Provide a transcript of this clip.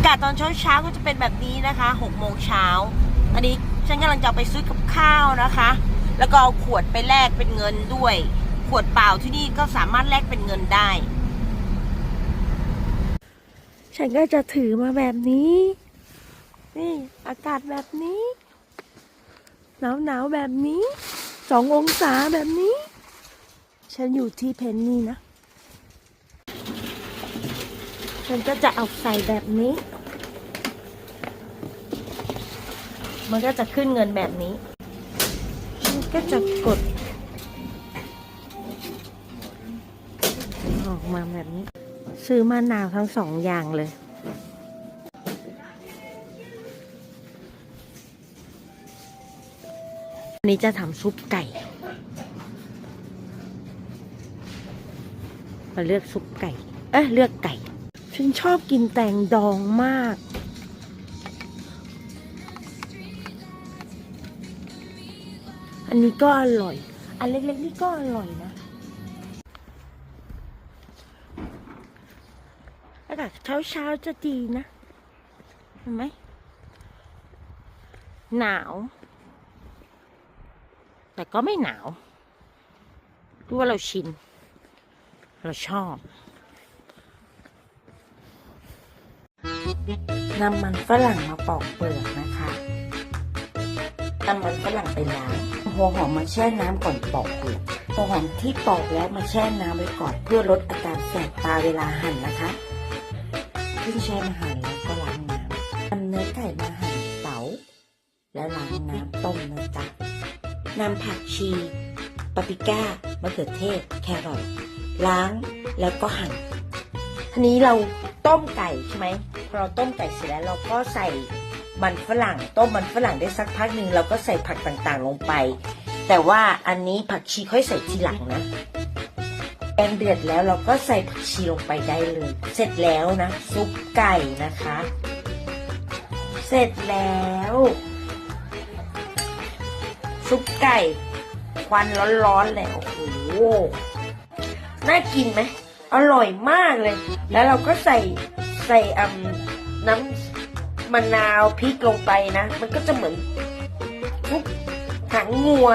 ากาศตอนเช้าเช้าก็จะเป็นแบบนี้นะคะหกโมงเช้าอันนี้ฉันกำลังจะไปซื้อกับข้าวนะคะ แล้วก็เอาขวดไปแลกเป็นเงินด้วย ขวดเปล่าที่นี่ก็สามารถแลกเป็นเงินได้ ฉันก็จะถือมาแบบนี้ นี่อากาศแบบนี้ หนาวหนาวแบบนี้ สององศาแบบนี้ ฉันอยู่ที่เพนนี่นะ ฉันก็จะเอาใส่แบบนี้ มันก็จะขึ้นเงินแบบนี้ ฉันก็จะกด ออกมาแบบนี้ ซื้อมะนาวทั้งสองอย่างเลยอันนี้จะทำซุปไก่ มาเลือกซุปไก่ เอ๊ะเลือกไก่ ฉันชอบกินแตงดองมาก อันนี้ก็อร่อย อันเล็กๆนี่ก็อร่อยนะอากาศเช้าๆจะดีนะ เห็นไหม หนาว แต่ก็ไม่หนาวรู้ว่าเราชิน เราชอบ นำมันฝรั่งมาปอกเปลือกนะคะนำมันฝรั่งไปล้างหัวหอมมาแช่น้ำก่อนปอกเปลือกหัวหอมที่ปอกแล้วมาแช่น้ำไว้ก่อนเพื่อลดอาการแสบตาเวลาหั่นนะคะขึ้นแช่มาหั่นแล้วก็ล้างน้ำนำเนื้อไก่มาหั่นเต๋าแล้วล้างน้ำต้มนะจ๊ะนำผักชีปาปริก้ามะเขือเทศ แครอทล้างแล้วก็หั่น ทีนี้เราต้มไก่ใช่ไหมพอเราต้มไก่เสร็จแล้วเราก็ใส่มันฝรั่ง ต้มมันฝรั่งได้สักพักหนึ่งเราก็ใส่ผักต่างๆลงไป แต่ว่าอันนี้ผักชีค่อยใส่ทีหลังนะแกงเดือดแล้วเราก็ใส่ผักชีลงไปได้เลย เสร็จแล้วนะซุปไก่นะคะ เสร็จแล้วซุปไก่ควันร้อนๆเลยโอ้โหน่ากินไหม อร่อยมากเลย แล้วเราก็ใส่ใส่อืมน้ำมะนาวพริกลงไปนะ มันก็จะเหมือนทุกหางงัว